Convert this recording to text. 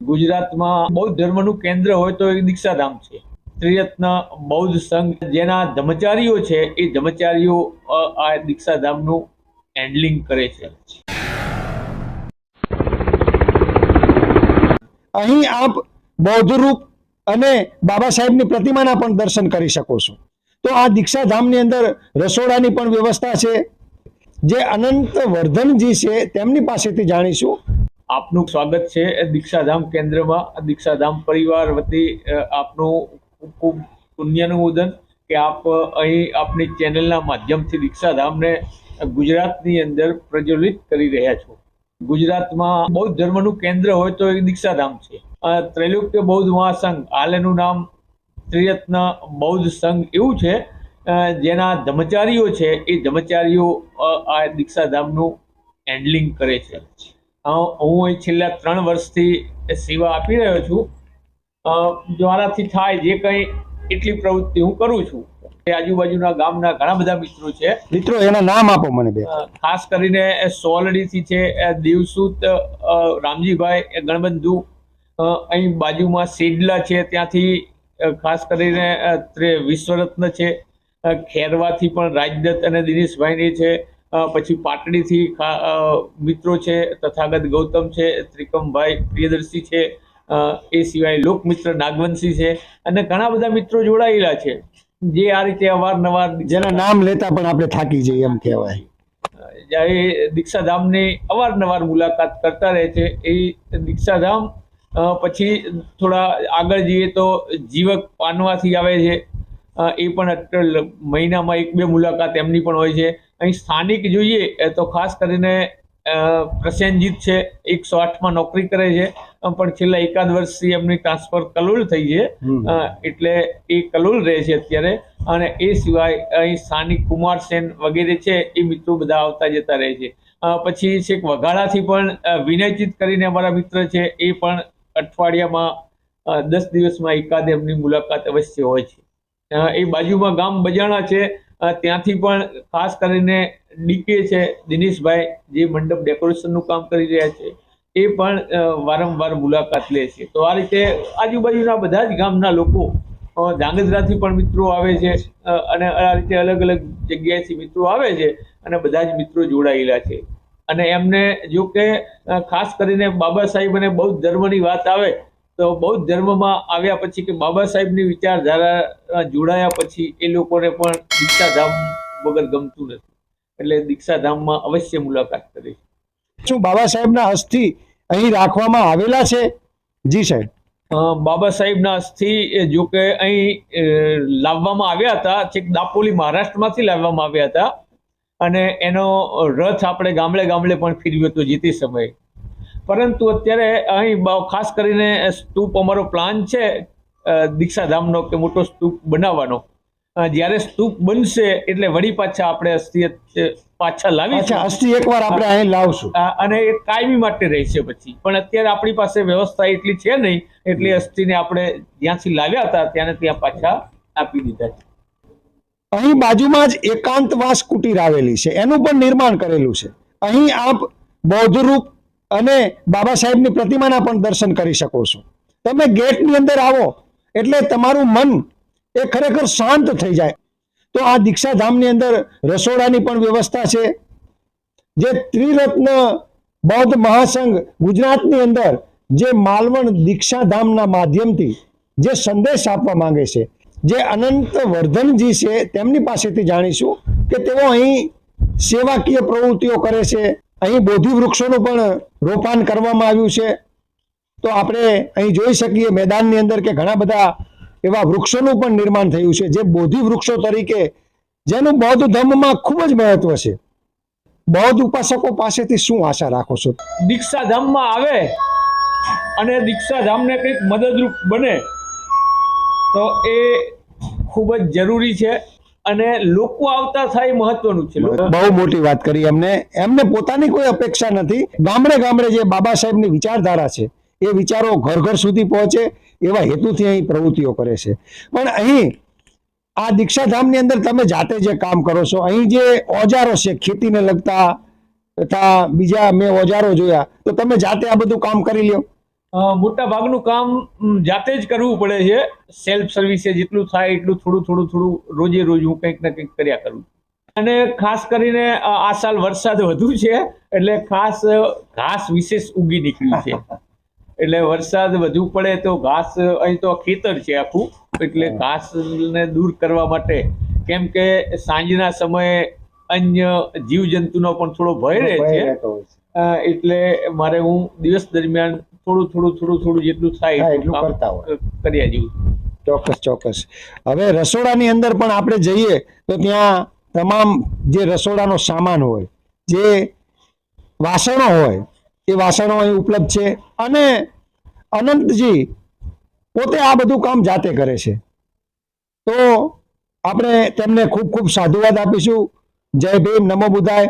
ગુજરાતમાં બૌદ્ધ ધર્મનું કેન્દ્ર હોય તો એ દીક્ષાધામ છે. ત્રિરત્ન બૌદ્ધ સંઘ જેના ધમચારીઓ છે, એ ધમચારીઓ આ દીક્ષાધામનું હેન્ડલિંગ કરે છે. અહીં આપ બૌદ્ધ રૂપ અને બાબા સાહેબની પ્રતિમાના પણ દર્શન કરી શકો છો. તો આ દીક્ષાધામની અંદર રસોડાની પણ વ્યવસ્થા છે. જે અનંત વર્ધનજી છે, તેમની પાસેથી જાણીશું. આપનું સ્વાગત છે દીક્ષાધામ કેન્દ્રમાં. દીક્ષાધામ પરિવાર વતી આપનું ખૂબ પુણ્યનું ઉદન કે આપ અહીં આપની ચેનલના માધ્યમથી દીક્ષાધામને ગુજરાતની અંદર પ્રજ્વલિત કરી રહ્યા છો. ગુજરાતમાં બૌદ્ધ ધર્મનું કેન્દ્ર હોય તો એ દીક્ષાધામ છે. ત્રૈલોક્ય બૌદ્ધ મહાસંઘ, હાલ એનું નામ ત્રિરત્ન બૌદ્ધ સંઘ એવું છે જેના ધમચારીઓ છે. એ ધમચારીઓ આ દીક્ષાધામનું હેન્ડલિંગ કરે છે. હું અહીં છેલ્લા ત્રણ વર્ષથી સેવા આપી રહ્યો છું. અ, મારાથી થાય જે કંઈ એટલી પ્રવૃત્તિ હું કરું છું. આજુબાજુના ગામના ઘણા બધા મિત્રો છે. મિત્રો એના નામ આપો મને બે. ખાસ કરીને સોલડીથી છે દેવસૂત રામજીભાઈ એ ગણબંધુ અ, અહીં બાજુમાં સેડલા છે ત્યાંથી ખાસ કરીને વિશ્વરત્ન છે ખેરવાથી પણ રાજદત્ત અને દિનેશભાઈની છે પછી પાટડીથી મિત્રો છે તથાગત ગૌતમ છે ત્રિકમભાઈ પ્રિયદર્શી છે એ સિવાય લોકમિત્ર નાગવંશી છે અને ઘણા બધા મિત્રો જોડાયેલા છે જે આ રીતે અવારનવાર જેના નામ લેતા પણ આપણે થાકી જઈએ એમ કહેવાય. જ્યારે દીક્ષાધામની અવારનવાર મુલાકાત કરતા રહે છે એ દીક્ષાધામ પછી થોડા આગળ જઈએ તો જીવક પાનવાથી આવે છે એ પણ મહિનામાં એક બે મુલાકાત એમની પણ હોય છે. અહીં સ્થાનિક જોઈએ તો ખાસ કરીને પ્રસેનજીત છે એકસો આઠમાં નોકરી કરે છે. પણ છેલ્લા એકાદ વર્ષથી એમની ટ્રાન્સફર કલોલ થઈ છે. એટલે એ કલોલ રહે છે અત્યારે. અને એ સિવાય અહીં સ્થાનિક કુમાર સેન વગેરે છે એ મિત્રો બધા આવતા જતા રહે છે. પછી પછી છેક વઘાડાથી પણ વિનયજીત કરીને અમારા મિત્ર છે એ પણ અઠવાડિયામાં દસ દિવસમાં એકાદ એમની મુલાકાત અવશ્ય હોય છે. એ બાજુમાં ગામ બજાણા છે. ત્યાંથી પણ ખાસ કરીને ડીકે છે દિનેશભાઈ જે મંડપ ડેકોરેશનનું કામ કરી રહ્યા છે એ પણ વારંવાર મુલાકાત લે છે. તો આ રીતે આજુબાજુના બધા જ ગામના લોકો અ, ધાંગધ્રાથી પણ મિત્રો આવે છે અને આ રીતે અલગ અલગ જગ્યાએથી મિત્રો આવે છે અને બધા જ મિત્રો જોડાયેલા છે. અને એમને જો કે ખાસ કરીને બાબા સાહેબ અને બૌદ્ધ ધર્મની વાત આવે તો બૌદ્ધ ધર્મમાં આવ્યા પછી કે બાબા સાહેબની વિચારધારા જોડાયા પછી એ લોકોને પણ દીક્ષાધામ વગર ગમતું નથી. એટલે દીક્ષાધામમાં અવશ્ય મુલાકાત કરે શું બાબા સાહેબના અસ્થિ અહીં રાખવામાં આવેલા છે? જી સાહેબ. બાબા સાહેબના અસ્થિ જો કે અહીં લાવવામાં આવ્યા હતા છેક દાપોલી મહારાષ્ટ્રમાંથી લાવવામાં આવ્યા હતા. અને એનો રથ આપણે ગામડે ગામડે પણ ફેરવ્યો હતો જે તે સમયે. પરંતુ અત્યારે અહીં ખાસ કરીને સ્તૂપ અમારો પ્લાન છે દીક્ષાધામનો કે મોટો સ્તૂપ બનાવવાનો. જ્યારે સ્તૂપ બનશે એટલે વળી પાછા આપણે અસ્થિ પાછા લાવી અસ્થિ એકવાર આપણે અહીં લાવશું. અને એ કાયમી માટે રહેશે પછી. પણ અત્યારે આપણી પાસે વ્યવસ્થા એટલી છે નહીં એટલે અસ્થિને આપણે જ્યાંથી લાવ્યા હતા ત્યાંને ત્યાં પાછા આપી દીધા છે. અહીં બાજુમાં જ એકાંતવાસ કુટીર આવેલી છે. એનું પણ નિર્માણ કરેલું છે. અહીં આપ બૌદ્ધ રૂપ અને બાબા સાહેબની પ્રતિમાના પણ દર્શન કરી શકો છો. તમે ગેટની અંદર આવો, એટલે તમારું મન એ ખરેખર શાંત થઈ જાય. તો આ દીક્ષાધામની અંદર રસોડાની પણ વ્યવસ્થા છે. જે ત્રિરત્ન બૌદ્ધ મહાસંઘ ગુજરાતની અંદર જે માલવણ દીક્ષાધામના માધ્યમથી જે સંદેશ આપવા માંગે છે, જે અનંત વર્ધનજી છે, તેમની પાસેથી જાણીશું કે તેઓ અહીં સેવાકીય પ્રવૃત્તિઓ કરે છે. અહીં બોધિ વૃક્ષોનું પણ રોપાણ કરવામાં આવ્યું છે. તો આપણે અહીં જોઈ શકીએ મેદાનની અંદર કે ઘણા બધા એવા વૃક્ષોનું પણ નિર્માણ થયું છે, જે બોધિ વૃક્ષો તરીકે, જેનું બૌદ્ધ ધર્મમાં ખૂબ જ મહત્વ છે. બૌદ્ધ ઉપાસકો પાસેથી શું આશા રાખો છો? દીક્ષાધામમાં આવે અને દીક્ષાધામને કંઈક મદદરૂપ બને, તો એ ખૂબ જ જરૂરી છે. અને લોકો આવતા થાય મહત્વનું છે. બહુ મોટી વાત કરી એમને. એમને પોતાની કોઈ અપેક્ષા નથી. ગામડે ગામડે જે બાબા સાહેબની વિચારધારા છે, એ વિચારો ઘર ઘર સુધી પહોંચે એવા હેતુથી અહીં પ્રવૃત્તિઓ કરે છે. પણ અહીં આ દીક્ષાધામની અંદર તમે જાતે જે કામ કરો છો, અહીં જે ઓજારો છે, ખેતીને લગતા, તથા બીજા મેં ઓજારો જોયા, તો તમે જાતે આ બધું કામ કરી લ્યો. મોટા ભાગનું કામ જાતે જ કરવું પડે છે. સેલ્ફ સર્વિસે જેટલું થાય એટલું થોડું થોડું થોડું રોજે રોજ હું કંઈક ને કંઈક કર્યા કરું અને ખાસ કરીને આ સાલ વરસાદ વધુ છે એટલે ખાસ ઘાસ વિશેષ ઉગી નીકળ્યું છે. એટલે વરસાદ વધુ પડે તો ઘાસ અહીં તો ખેતર છે આખું એટલે ઘાસને દૂર કરવા માટે કેમ કે સાંજના સમયે અન્ય જીવજંતુનો પણ થોડો ભય રહે છે. એટલે મારે હું દિવસ દરમિયાન થોડું થોડું થોડું થોડું જેટલું થાય એટલું કરતા હોય. કર્યા જેવું ચોક્કસ ચોક્કસ. હવે રસોડાની અંદર પણ આપણે જઈએ તો ત્યાં તમામ જે રસોડાનો સામાન હોય જે વાસણો હોય એ વાસણો અહીં ઉપલબ્ધ છે. અને અનંતજી પોતે આ બધું કામ જાતે કરે છે. તો આપણે તેમને ખૂબ ખૂબ સાધુવાદ આપીશું. જય ભીમ નમો બુદ્ધાય